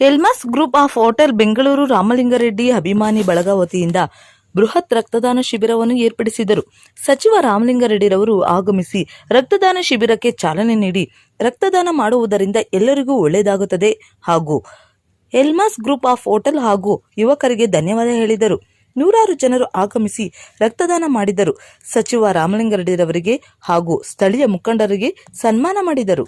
Elmas group of hotel Bengaluru Ramalinga Reddy ಅಭಿಮಾನಿ ಬಳಗ ವತಿಯಿಂದ ಬೃಹತ್ ರಕ್ತದಾನ ಶಿಬಿರವನ್ನು ಏರ್ಪಡಿಸಿದರು. ಸಚಿವ ರಾಮಲಿಂಗಾರೆಡ್ಡಿರವರು ಆಗಮಿಸಿ ರಕ್ತದಾನ ಶಿಬಿರಕ್ಕೆ ಚಾಲನೆ ನೀಡಿ ರಕ್ತದಾನ ಮಾಡುವುದರಿಂದ ಎಲ್ಲರಿಗೂ ಒಳ್ಳೆಯದಾಗುತ್ತದೆ ಹಾಗೂ ಎಲ್ಮಸ್ ಗ್ರೂಪ್ ಆಫ್ ಹೋಟೆಲ್ ಹಾಗೂ ಯುವಕರಿಗೆ ಧನ್ಯವಾದ ಹೇಳಿದರು. ನೂರಾರು ಜನರು ಆಗಮಿಸಿ ರಕ್ತದಾನ ಮಾಡಿದರು. ಸಚಿವ ರಾಮಲಿಂಗಾರೆಡ್ಡಿರವರಿಗೆ ಹಾಗೂ ಸ್ಥಳೀಯ ಮುಖಂಡರಿಗೆ ಸನ್ಮಾನ ಮಾಡಿದರು.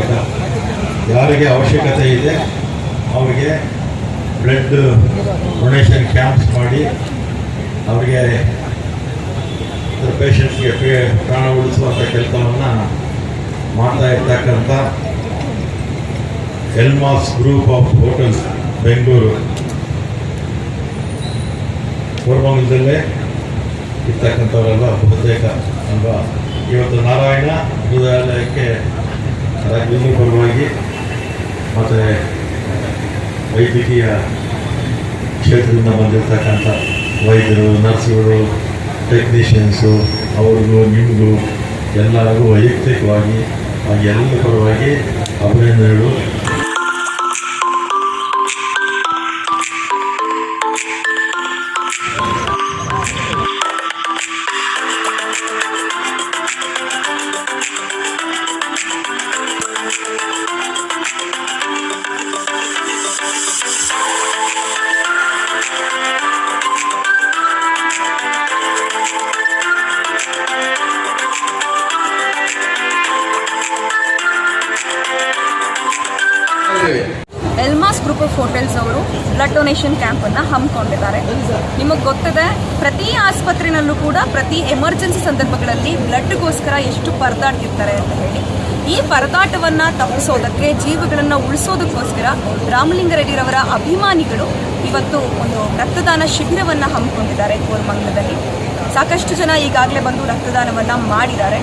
ಕರ್ನಾಟಕ ಯಾರಿಗೆ ಅವಶ್ಯಕತೆ ಇದೆ, ಅವರಿಗೆ ಬ್ಲಡ್ ಡೊನೇಷನ್ ಕ್ಯಾಂಪ್ಸ್ ಮಾಡಿ, ಅವರಿಗೆ ಪೇಷಂಟ್ಸ್ಗೆ ಪ್ರಾಣ ಉಳಿಸುವಂಥ ಕೆಲಸವನ್ನು ಮಾಡ್ತಾ ಇರ್ತಕ್ಕಂಥ Elmas group of hotels Bengaluru ಕೋರ್ಮಂಗಲದಲ್ಲೇ ಇರ್ತಕ್ಕಂಥವರೆಲ್ಲ ಬಹುತೇಕ ಅಲ್ವಾ ಇವತ್ತು ನಾರಾಯಣ ಹೃದಯಾಲಯಕ್ಕೆ ರಾಜ್ಯದ ಪರವಾಗಿ ಮತ್ತು ವೈದ್ಯಕೀಯ ಕ್ಷೇತ್ರದಿಂದ ಬಂದಿರತಕ್ಕಂಥ ವೈದ್ಯರು, ನರ್ಸ್ಗಳು, ಟೆಕ್ನಿಷಿಯನ್ಸು ಅವ್ರಿಗೂ ನಿಮಗೂ ಎಲ್ಲರಿಗೂ ವೈಯಕ್ತಿಕವಾಗಿ ಎಲ್ಲ ಪರವಾಗಿ ಅಭಿನಂದನೆಗಳು. ಎಲ್ಮಾಸ್ ಗ್ರೂಪ್ ಆಫ್ ಹೋಟೆಲ್ಸ್ ಅವರು ಬ್ಲಡ್ ಡೊನೇಷನ್ ಕ್ಯಾಂಪನ್ನು ಹಮ್ಮಿಕೊಂಡಿದ್ದಾರೆ. ನಿಮಗೆ ಗೊತ್ತಿದೆ, ಪ್ರತಿ ಆಸ್ಪತ್ರೆಯಲ್ಲೂ ಕೂಡ ಪ್ರತಿ ಎಮರ್ಜೆನ್ಸಿ ಸಂದರ್ಭಗಳಲ್ಲಿ ಬ್ಲಡ್ಗೋಸ್ಕರ ಎಷ್ಟು ಪರದಾಡ್ತಿರ್ತಾರೆ ಅಂತ ಹೇಳಿ. ಈ ಪರದಾಟವನ್ನ ತಪ್ಪಿಸೋದಕ್ಕೆ, ಜೀವಗಳನ್ನು ಉಳಿಸೋದಕ್ಕೋಸ್ಕರ ರಾಮಲಿಂಗರೆಡ್ಡಿರವರ ಅಭಿಮಾನಿಗಳು ಇವತ್ತು ಒಂದು ರಕ್ತದಾನ ಶಿಬಿರವನ್ನ ಹಮ್ಮಿಕೊಂಡಿದ್ದಾರೆ ಕೋರಮಂಗಲದಲ್ಲಿ ಸಾಕಷ್ಟು ಜನ ಈಗಾಗಲೇ ಬಂದು ರಕ್ತದಾನವನ್ನು ಮಾಡಿದ್ದಾರೆ.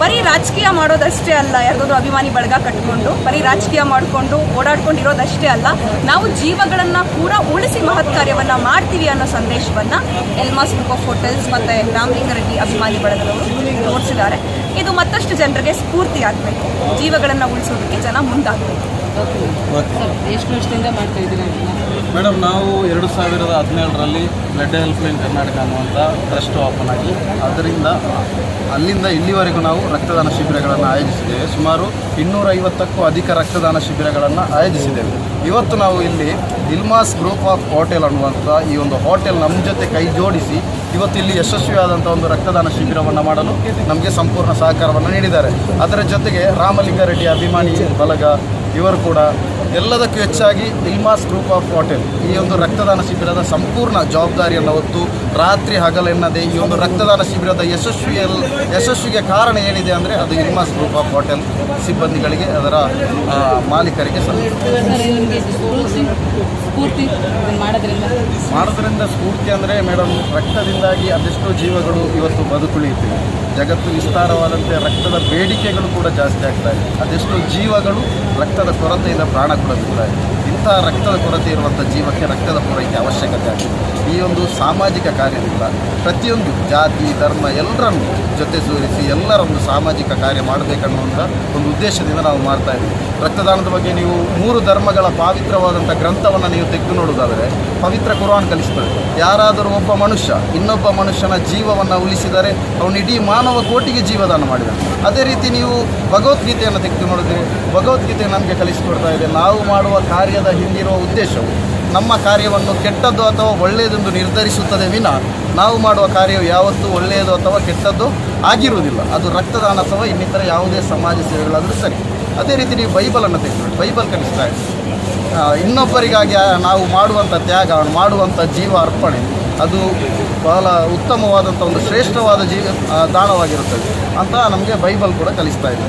ಬರೀ ರಾಜಕೀಯ ಮಾಡೋದಷ್ಟೇ ಅಲ್ಲ ಯಾರ್ದಾದ್ರು ಅಭಿಮಾನಿ ಬಳಗ ಕಟ್ಕೊಂಡು, ಬರೀ ರಾಜಕೀಯ ಮಾಡಿಕೊಂಡು, ಓಡಾಡ್ಕೊಂಡಿರೋದಷ್ಟೇ ಅಲ್ಲ, ನಾವು ಜೀವಗಳನ್ನು ಕೂಡ ಉಳಿಸಿ ಮಹತ್ ಕಾರ್ಯವನ್ನು ಮಾಡ್ತೀವಿ ಅನ್ನೋ ಸಂದೇಶವನ್ನು ಎಲ್ಮಾಸ್ ಗ್ರೂಪ್ ಆಫ್ ಹೋಟೆಲ್ಸ್ ಮತ್ತು ರಾಮಲಿಂಗರೆಡ್ಡಿ ಅಭಿಮಾನಿ ಬಳಗದವರು ತೋರಿಸಿದ್ದಾರೆ. ಇದು ಮತ್ತಷ್ಟು ಜನರಿಗೆ ಸ್ಫೂರ್ತಿ ಆಗಬೇಕು ಜೀವಗಳನ್ನು ಉಳಿಸೋದಕ್ಕೆ ಜನ ಮುಂದಾಗಬೇಕು. ಎಷ್ಟು ವರ್ಷದಿಂದ ಮಾಡ್ತಾ ಇದ್ದೀರಾ ಇದನ್ನ? ಮೇಡಮ್ ನಾವು ಎರಡು ಸಾವಿರದ ಹದಿನೇಳರಲ್ಲಿ ಬ್ಲಡ್ ಹೆಲ್ಪ್ ಲೈನ್ ಕರ್ನಾಟಕ ಅನ್ನುವಂಥ ಟ್ರಸ್ಟ್ ಓಪನ್ ಆಗಿ ಅದರಿಂದ ಅಲ್ಲಿಂದ ಇಲ್ಲಿವರೆಗೂ ನಾವು ರಕ್ತದಾನ ಶಿಬಿರಗಳನ್ನು ಆಯೋಜಿಸಿದ್ದೇವೆ. ಸುಮಾರು ಇನ್ನೂರೈವತ್ತಕ್ಕೂ ಅಧಿಕ ರಕ್ತದಾನ ಶಿಬಿರಗಳನ್ನು ಆಯೋಜಿಸಿದ್ದೇವೆ. ಇವತ್ತು ನಾವು ಇಲ್ಲಿ ದಿಲ್ಮಾಸ್ ಗ್ರೂಪ್ ಆಫ್ ಹೋಟೆಲ್ ಅನ್ನುವಂಥ ಈ ಒಂದು ಹೋಟೆಲ್ ನಮ್ಮ ಜೊತೆ ಕೈ ಜೋಡಿಸಿ ಇವತ್ತು ಇಲ್ಲಿ ಯಶಸ್ವಿಯಾದಂಥ ಒಂದು ರಕ್ತದಾನ ಶಿಬಿರವನ್ನು ಮಾಡಲು ನಮಗೆ ಸಂಪೂರ್ಣ ಸಹಕಾರವನ್ನು ನೀಡಿದ್ದಾರೆ. ಅದರ ಜೊತೆಗೆ ರಾಮಲಿಂಗಾರೆಡ್ಡಿ ಅಭಿಮಾನಿ, ಬಲಗ, ಇವರು ಕೂಡ ಎಲ್ಲದಕ್ಕೂ ಹೆಚ್ಚಾಗಿ ಇಲ್ಮಾಸ್ ಗ್ರೂಪ್ ಆಫ್ ಹೋಟೆಲ್ ಈ ಒಂದು ರಕ್ತದಾನ ಶಿಬಿರದ ಸಂಪೂರ್ಣ ಜವಾಬ್ದಾರಿಯನ್ನು ಹೊತ್ತು ರಾತ್ರಿ ಹಗಲೆನ್ನದೇ ಈ ಒಂದು ರಕ್ತದಾನ ಶಿಬಿರದ ಯಶಸ್ವಿಯಲ್ ಯಶಸ್ವಿಗೆ ಕಾರಣ ಏನಿದೆ ಅಂದರೆ ಅದು ಇಲ್ಮಾಸ್ ಗ್ರೂಪ್ ಆಫ್ ಹೋಟೆಲ್ ಸಿಬ್ಬಂದಿಗಳಿಗೆ ಅದರ ಮಾಲೀಕರಿಗೆ ಸಲ್ಲಿಸುತ್ತೆ. ಸ್ಫೂರ್ತಿ ಮಾಡೋದ್ರಿಂದ. ಮಾಡೋದ್ರಿಂದ ಸ್ಫೂರ್ತಿ ಅಂದರೆ ಮೇಡಮ್, ರಕ್ತದಿಂದಾಗಿ ಅದೆಷ್ಟೋ ಜೀವಗಳು ಇವತ್ತು ಬದುಕುಳಿಯುತ್ತಿವೆ. ಜಗತ್ತು ವಿಸ್ತಾರವಾದಂತೆ ರಕ್ತದ ಬೇಡಿಕೆಗಳು ಕೂಡ ಜಾಸ್ತಿ ಆಗ್ತಾ ಇದೆ. ಅದೆಷ್ಟೋ ಜೀವಗಳು ರಕ್ತದ ಕೊರತೆಯಿಂದ ಪ್ರಾಣ ಕೂಡ ಇದೆ ಇಂಥ ರಕ್ತದ ಕೊರತೆ ಇರುವಂಥ ಜೀವಕ್ಕೆ ರಕ್ತದ ಪೂರೈಕೆ ಅವಶ್ಯಕತೆ ಆಗಿದೆ. ಈ ಒಂದು ಸಾಮಾಜಿಕ ಕಾರ್ಯದಿಂದ ಪ್ರತಿಯೊಂದು ಜಾತಿ, ಧರ್ಮ ಎಲ್ಲರನ್ನು ಜೊತೆ ಸೇರಿಸಿ ಎಲ್ಲರನ್ನು ಸಾಮಾಜಿಕ ಕಾರ್ಯ ಮಾಡಬೇಕನ್ನುವಂಥ ಒಂದು ಉದ್ದೇಶದಿಂದ ನಾವು ಮಾಡ್ತಾ ಇದ್ದೀವಿ. ರಕ್ತದಾನದ ಬಗ್ಗೆ ನೀವು ಮೂರು ಧರ್ಮಗಳ ಪಾವಿತ್ರವಾದಂಥ ಗ್ರಂಥವನ್ನು ನೀವು ತೆಗೆದು ನೋಡುವುದಾದರೆ ಪವಿತ್ರ ಕುರಾನ್ ಕಲಿಸ್ತದೆ ಯಾರಾದರೂ ಒಬ್ಬ ಮನುಷ್ಯ, ಇನ್ನೊಬ್ಬ ಮನುಷ್ಯನ ಜೀವವನ್ನು ಉಳಿಸಿದರೆ ಅವನು ಇಡೀ ಮಾನವ ಕೋಟಿಗೆ ಜೀವದಾನ ಮಾಡಿದ ಅದೇ ರೀತಿ ನೀವು ಭಗವದ್ಗೀತೆಯನ್ನು ತೆಗೆದು ನೋಡಿದರೆ ಭಗವದ್ಗೀತೆ ನಮಗೆ ಕಲಿಸಿಕೊಡ್ತಾ ಇದೆ. ನಾವು ಮಾಡುವ ಕಾರ್ಯದ ಹಿಂದಿರುವ ಉದ್ದೇಶವು ನಮ್ಮ ಕಾರ್ಯವನ್ನು ಕೆಟ್ಟದ್ದು ಅಥವಾ ಒಳ್ಳೆಯದೆಂದು ನಿರ್ಧರಿಸುತ್ತದೆ ವಿನ ನಾವು ಮಾಡುವ ಕಾರ್ಯವು ಯಾವತ್ತೂ ಒಳ್ಳೆಯದು ಅಥವಾ ಕೆಟ್ಟದ್ದು ಆಗಿರುವುದಿಲ್ಲ. ಅದು ರಕ್ತದಾನ ಅಥವಾ ಇನ್ನಿತರ ಯಾವುದೇ ಸಮಾಜ ಸೇವೆಗಳಾದರೂ ಸರಿ. ಅದೇ ರೀತಿ ನೀವು ಬೈಬಲನ್ನು ತೆಗೆದುಕೊಳ್ಳಿ. ಬೈಬಲ್ ಕಲಿಸ್ತಾ ಇದೆ ಇನ್ನೊಬ್ಬರಿಗಾಗಿ ನಾವು ಮಾಡುವಂಥ ತ್ಯಾಗ ಮಾಡುವಂಥ ಜೀವ ಅರ್ಪಣೆ, ಅದು ಬಹಳ ಉತ್ತಮವಾದಂಥ ಒಂದು ಶ್ರೇಷ್ಠವಾದ ಜೀವ ದಾನವಾಗಿರುತ್ತದೆ ಅಂತ ನಮಗೆ ಬೈಬಲ್ ಕೂಡ ಕಲಿಸ್ತಾ ಇದೆ